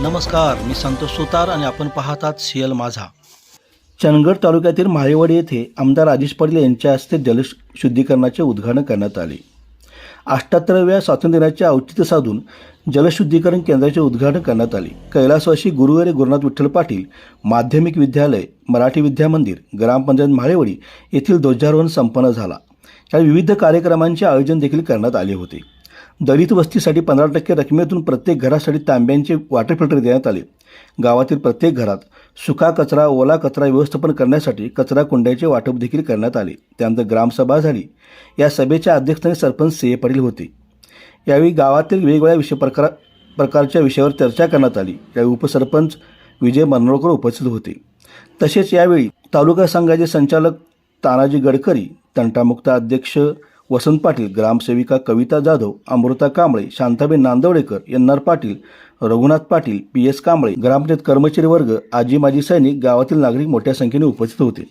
नमस्कार मी संतोष सुतार आणि आपण पाहतात सीएल माझा. चंदगड तालुक्यातील माळेवाडी येथे आमदार राजेश पाटील यांच्या हस्ते जलशुद्धीकरणाचे उद्घाटन करण्यात आले. अठ्ठ्याहत्तराव्या स्वातंत्र्याचे औचित्य साधून जलशुद्धीकरण केंद्राचे उद्घाटन करण्यात आले. कैलासवासी गुरुवारी गुरुनाथ विठ्ठल पाटील माध्यमिक विद्यालय मराठी विद्या मंदिर ग्रामपंचायत माळेवाडी येथील ध्वजारोहण संपन्न झाला. या विविध कार्यक्रमांचे आयोजन देखील करण्यात आले होते. दलित वस्तीसाठी पंधरा टक्के रकमेतून प्रत्येक घरासाठी तांब्यांचे वॉटर फिल्टर देण्यात आले. गावातील प्रत्येक घरात सुका कचरा ओला कचरा व्यवस्थापन करण्यासाठी कचरा कुंड्याचे वाटप देखील करण्यात आले. त्यानंतर ग्रामसभा झाली. या सभेच्या अध्यक्षस्थानी सरपंच से पाटील होते. यावेळी गावातील वेगवेगळ्या विषय प्रकार प्रकारच्या विषयावर चर्चा करण्यात आली. यावेळी उपसरपंच विजय मनोळकर उपस्थित होते. तसेच यावेळी तालुका संघाचे संचालक तानाजी गडकरी तंटामुक्त अध्यक्ष Vasant Patil ग्रामसेविका Kavita Jadhav Amruta Kamble Shantabai Nandwadekar N R Patil Raghunath Patil P S Kamble ग्रामपंचायत कर्मचारी वर्ग आजी माजी सैनिक गावातील नागरिक मोठ्या संख्येने उपस्थित होते.